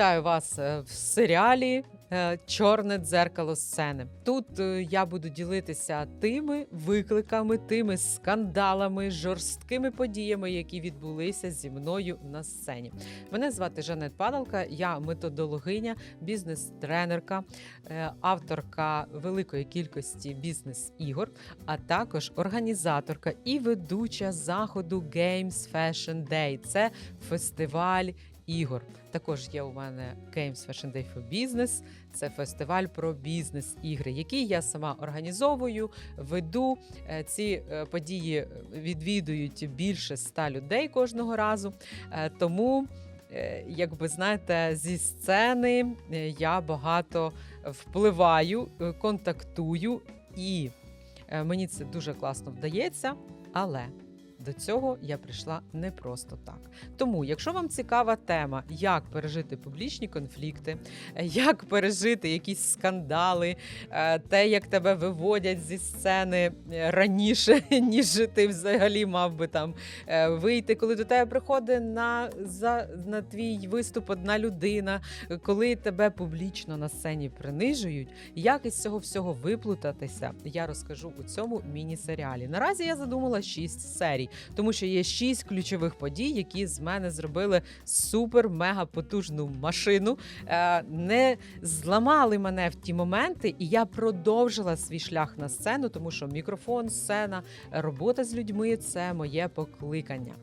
Вітаю вас е, в серіалі е, Чорне дзеркало сцени. Тут е, я буду ділитися тими викликами, тими скандалами, жорсткими подіями, які відбулися зі мною на сцені. Мене звати Жанет Падалка, я методологиня, бізнес-тренерка, авторка великої кількості бізнес-ігор, а також організаторка і ведуча заходу Games Fashion Day. Це фестиваль ігор. Також є у мене Games Fashion Day for Business. Це фестиваль про бізнес-ігри, який я сама організовую, веду. Е, Ці е, події відвідують більше ста людей кожного разу. Е, Тому, як ви знаєте, зі сцени я багато впливаю, контактую, і мені це дуже класно вдається. Але до цього я прийшла не просто так. Тому, якщо вам цікава тема, як пережити публічні конфлікти, як пережити якісь скандали, е, те, як тебе виводять зі сцени е, раніше, ніж ти взагалі мав би там е, вийти, коли до тебе приходить на, за, на твій виступ одна людина, коли тебе публічно на сцені принижують, як із цього всього виплутатися, я розкажу у цьому міні-серіалі. Наразі я задумала 6 серій, тому що є 6 ключових подій, які з мене зробили супер-мега потужну машину, е, не зламали мене в ті моменти, і я продовжила свій шлях на сцену, тому що мікрофон, сцена, робота з людьми це моє покликання.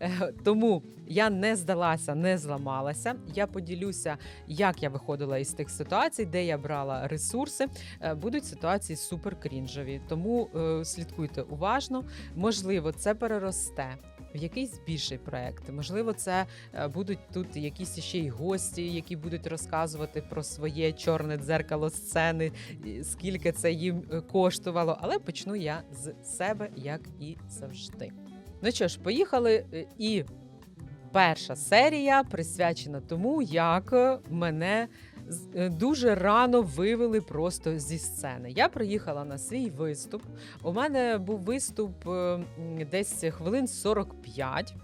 Е, Тому я не здалася, не зламалася. Я поділюся, як я виходила із тих ситуацій, де я брала ресурси. Е, Будуть ситуації супер крінжові, тому слідкуйте уважно. Можливо, це переросте. В якийсь більший проект, можливо, це е, будуть тут якісь ще й гості, які будуть розказувати про своє чорне дзеркало сцени, скільки це їм е, коштувало. Але почну я з себе, як і завжди. Ну що ж, поїхали. е, І перша серія присвячена тому, як мене дуже рано вивели просто зі сцени. Я приїхала на свій виступ. У мене був виступ е, десь хвилин 45.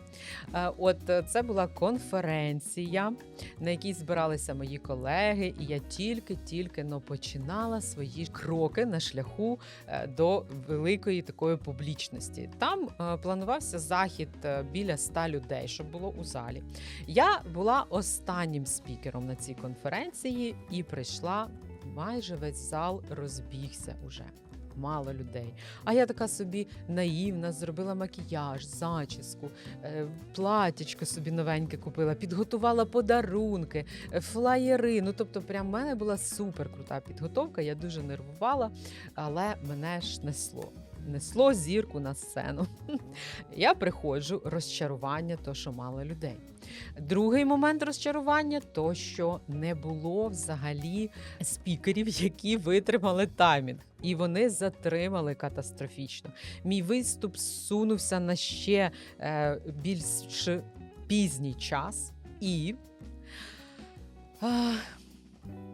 Е, От е, це була конференція, на якій збиралися мої колеги, і я тільки-тільки но починала свої кроки на шляху е, до великої такої публічності. Там планувався захід біля 100 людей, щоб було у залі. Я була останнім спікером на цій конференції і прийшла. Майже весь зал розбігся уже. Мало людей. А я така собі наївна, зробила макіяж, зачіску, е, платічко собі новеньке купила, підготувала подарунки, е, флаєри. Ну тобто, прям в мене була супер крута підготовка. Я дуже нервувала, але мене ж несло. Несло зірку на сцену. Я приходжу, розчарування, то що мало людей. Другий момент розчарування то, що не було взагалі спікерів, які витримали таймінг, і вони затримали катастрофічно. Мій виступ сунувся на ще е, більш пізній час, і а,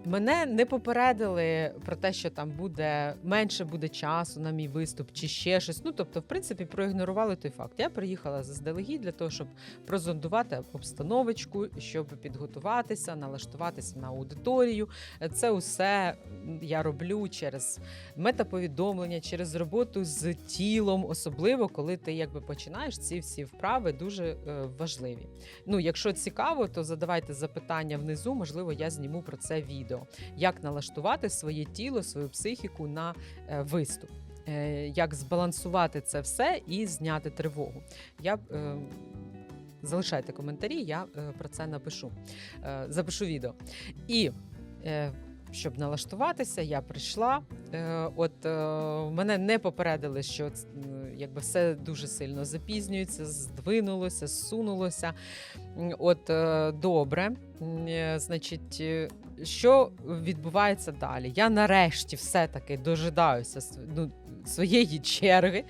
мене не попередили про те, що там буде менше буде часу на мій виступ чи ще щось. Ну тобто, в принципі, проігнорували той факт. Я приїхала заздалегідь для того, щоб прозондувати обстановочку, щоб підготуватися, налаштуватися на аудиторію. Це усе я роблю через метаповідомлення, через роботу з тілом, особливо коли ти якби починаєш ці всі вправи дуже е, важливі. Ну, якщо цікаво, то задавайте запитання внизу. Можливо, я зніму про це відео. Як налаштувати своє тіло, свою психіку на е, виступ. Е, Як збалансувати це все і зняти тривогу. Я е, залишайте коментарі, я е, про це напишу. Е, Запишу відео. І е, щоб налаштуватися, я прийшла. Е, От е, мене не попередили, що м, якби все дуже сильно запізнюється, здвинулося, зсунулося. От е, добре. Е, Значить, е, що відбувається далі? Я нарешті все-таки дожидаюся ну, своєї черги.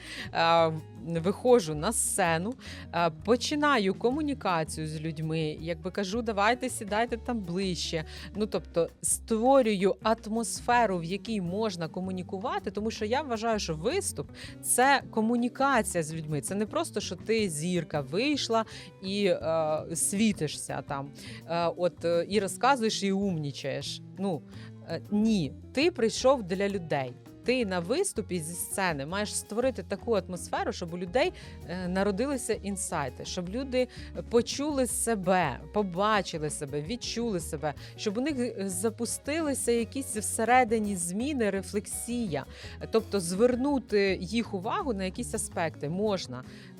Виходжу на сцену, е, починаю комунікацію з людьми, якби кажу, давайте сідайте там ближче. Ну тобто створюю атмосферу, в якій можна комунікувати, тому що я вважаю, що виступ це комунікація з людьми. Це не просто, що ти зірка вийшла і е, світишся там, е, от е, і розказуєш і умнічаєш. Ну е, ні, ти прийшов для людей. Ти на виступі зі сцени маєш створити таку атмосферу, щоб у людей е, народилися інсайти, щоб люди почули себе, побачили себе, відчули себе, щоб у них е, запустилися якісь всередині зміни, рефлексія. Тобто звернути їх увагу на якісь аспекти можна, е,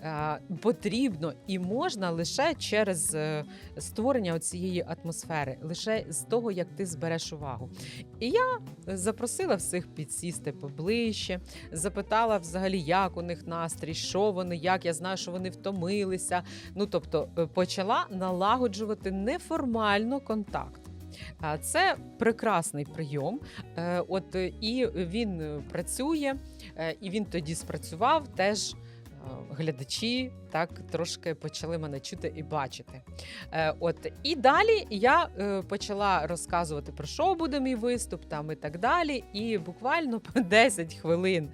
потрібно і можна лише через е, створення цієї атмосфери, лише з того, як ти збереш увагу. І я запросила всіх підсісти поближче, запитала взагалі, як у них настрій, що вони, як я знаю, що вони втомилися. Ну тобто е, почала налагоджувати неформально контакт. Це прекрасний прийом. Е, От е, і він е, працює, е, і він тоді спрацював теж. Е, Глядачі так трошки почали мене чути і бачити. Е, От і далі я е, почала розказувати про що буде мій виступ, там і так далі. І буквально по 10 хвилин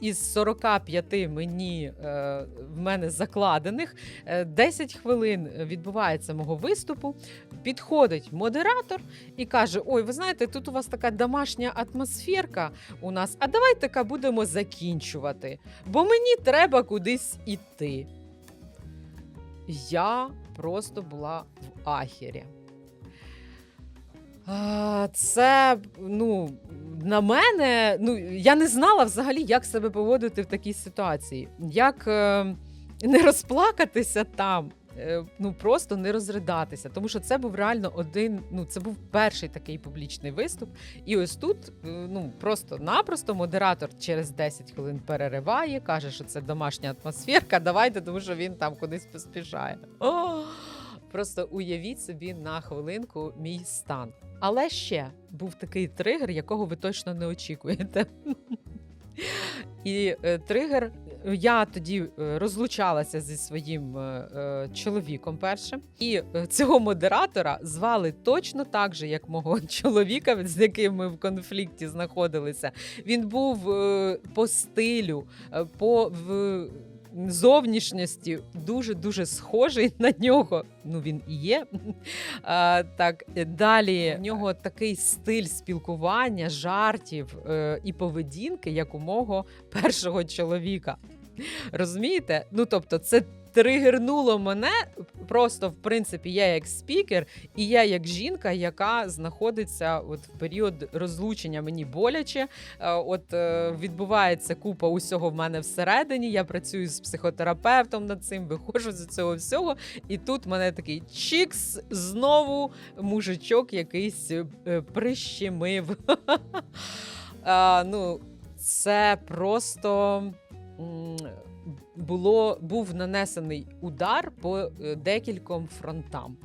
із 45 мені в мене закладених, е, 10 хвилин відбувається мого виступу. Підходить модератор і каже: Ой, ви знаєте, тут у вас така домашня атмосферка у нас. А давайте-ка будемо закінчувати, бо мені треба кудись іти. Я просто була в ахері. Це, ну, на мене, ну, я не знала взагалі, як себе поводити в такій ситуації. Як е, не розплакатися там, ну просто не розридатися. Тому що це був реально один, ну це був перший такий публічний виступ. І ось тут, е, ну просто-напросто модератор через 10 хвилин перериває, каже, що це домашня атмосферка. Давайте, тому що він там кудись поспішає. О! Просто уявіть собі на хвилинку мій стан. Але ще був такий тригер, якого ви точно не очікуєте. І е, тригер. Я тоді е, розлучалася зі своїм е, е, чоловіком першим, і цього модератора звали точно так же, як мого чоловіка, з яким ми в конфлікті знаходилися. Він був по стилю, по в, зовнішності дуже дуже схожий на нього. Ну він і є. А, так далі в нього такий стиль спілкування, жартів е, і поведінки, як у мого першого чоловіка. Розумієте? Ну тобто, це тригернуло мене. Просто, в принципі, я як спікер, і я як жінка, яка знаходиться от в період розлучення. Мені боляче. Е, От е, відбувається купа усього в мене всередині. Я працюю з психотерапевтом над цим, виходжу з цього всього. І тут мене такий чікс, знову мужичок якийсь е, прищемив. Ну, це просто було, був нанесений удар по е, декільком фронтам.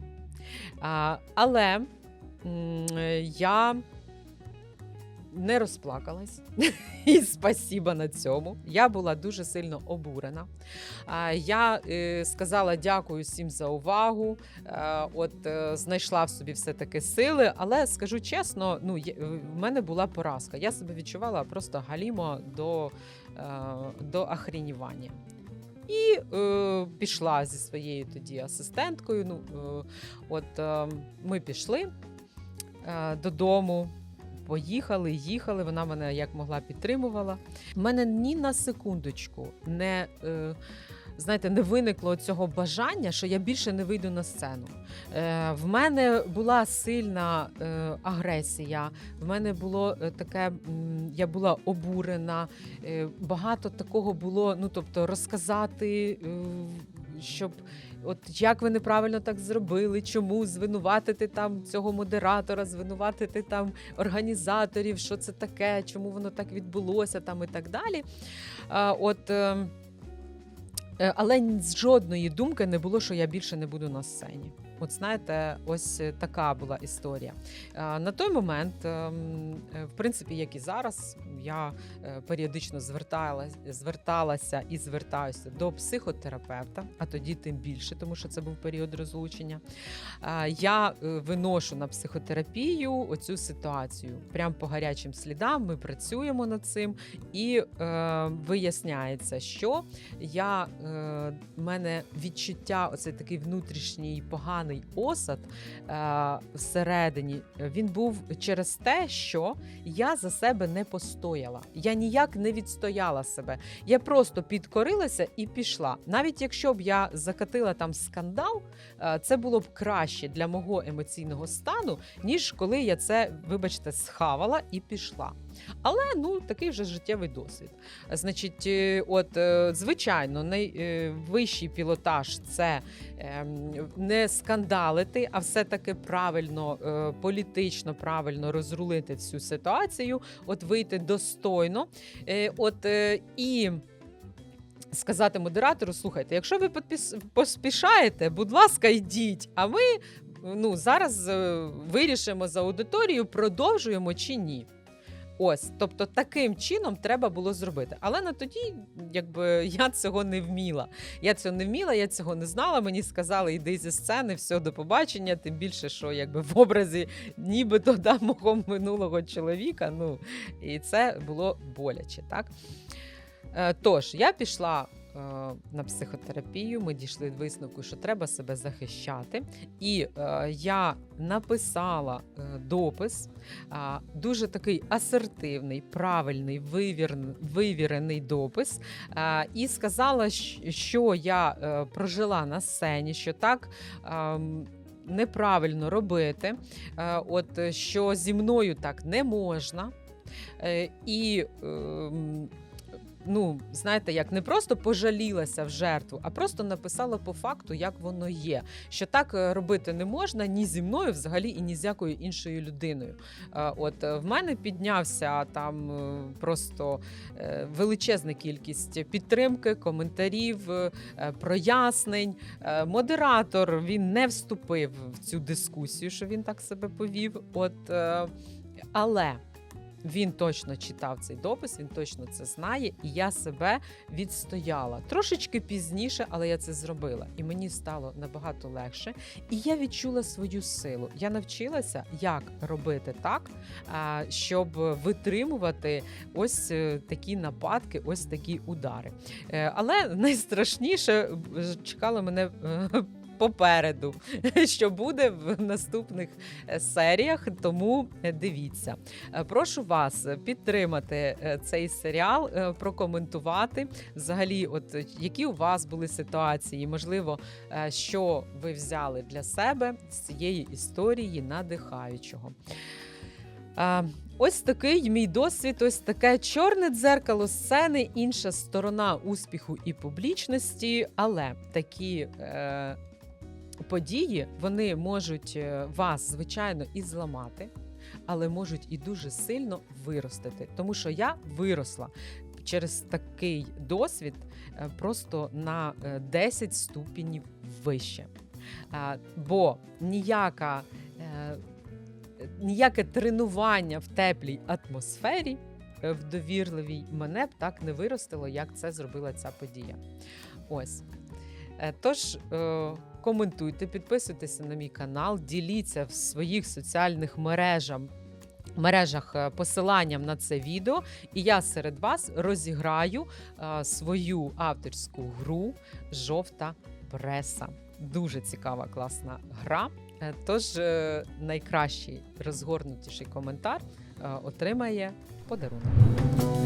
Але я не розплакалась. І спасіба на цьому. Я була дуже сильно обурена. Я е, сказала дякую всім за увагу. Е, От знайшла в собі все-таки сили, але скажу чесно, ну в мене була поразка. Я себе відчувала просто галімо до, до охренівання. І е, пішла зі своєю тоді асистенткою. Ну, е, от е, ми пішли е, додому. Поїхали, їхали. Вона мене як могла підтримувала. У мене ні на секундочку не, е, знаєте, не виникло цього бажання, що я більше не вийду на сцену. Е, в мене була сильна е, агресія, в мене було е, таке, я була обурена. Е, багато такого було, ну тобто, розказати, е, щоб. От як ви неправильно так зробили, чому звинуватити там цього модератора, звинуватити там організаторів, що це таке, чому воно так відбулося, там і так далі. От, е, е, але ні з жодної думки не було, що я більше не буду на сцені. От знаєте, ось е, така була історія. Е, На той момент, ем, е, в принципі, як і зараз, я періодично зверталась, зверталася і звертаюся до психотерапевта, а тоді тим більше, тому що це був період розлучення. Я виношу на психотерапію оцю ситуацію. Прямо по гарячим слідам ми працюємо над цим, і виясняється, що я в мене відчуття, оцей такий внутрішній поганий осад е, всередині. Він був через те, що я за себе не постояла. Я ніяк не відстояла себе. Я просто підкорилася і пішла. Навіть якщо б я закатила там скандал, е, це було б краще для мого емоційного стану, ніж коли я це, вибачте, схавала і пішла. Але ну такий вже життєвий досвід. Значить, е, от е, звичайно, найвищий пілотаж це ем, не скандалити, а все-таки правильно, е, політично правильно розрулити всю ситуацію, от вийти достойно. Е, От е, і. Сказати модератору, слухайте, якщо ви поспішаєте, будь ласка, йдіть. А ми ну, зараз е, вирішимо за аудиторію, продовжуємо чи ні. Ось, тобто таким чином треба було зробити. Але на тоді, якби я цього не вміла. Я цього не вміла, я цього не знала. Мені сказали, йди зі сцени, все до побачення. Тим більше, що якби в образі нібито да, мого минулого чоловіка. Ну і це було боляче, так. Е, Тож я пішла на психотерапію. Ми дійшли до висновку, що треба себе захищати. І е, я написала е, допис, дуже такий асертивний, правильний, вивірений допис. І сказала, що я е, прожила на сцені, що так. ем, Неправильно робити, Е, от е, що зі мною так не можна. Е, І ем, ну, знаєте, як не просто пожалілася в жертву, а просто написала по факту, як воно є. Що так е, робити не можна ні зі мною, взагалі, і ні з якою іншою людиною. Е, От е, в мене піднявся там просто величезна кількість підтримки, коментарів, прояснень. Модератор він не вступив в цю дискусію, що він так себе повів. От, але він точно читав цей допис, він точно це знає, і я себе відстояла трошечки пізніше, але я це зробила, і мені стало набагато легше. І я відчула свою силу. Я навчилася, як робити так, щоб витримувати ось е, такі нападки, ось такі удари. Е, Але найстрашніше е, чекало мене. Попереду, що буде в наступних е, серіях, тому е, дивіться. Е, Прошу вас підтримати цей серіал, прокоментувати взагалі, от які у вас були ситуації, можливо, що ви взяли для себе з цієї історії надихаючого. Ось такий мій досвід, ось таке чорне дзеркало сцени, інша сторона успіху і публічності, але такі. Події вони можуть е, вас, звичайно, і зламати, але можуть і дуже сильно виростити. Тому що я виросла через такий досвід е, просто на е, 10 ступенів вище. Бо ніяка, е, ніяке тренування в теплій атмосфері, е, в довірливій, мене б так не виростило, як це зробила ця подія. Ось. Е, Тож е, коментуйте, підписуйтеся на мій канал, діліться в своїх соціальних мережах. Мережах посиланням на це відео, і я серед вас розіграю е, свою авторську гру Жовта преса. Дуже цікава, класна гра. Е, Тож е, найкращий розгорнутіший коментар отримає подарунок.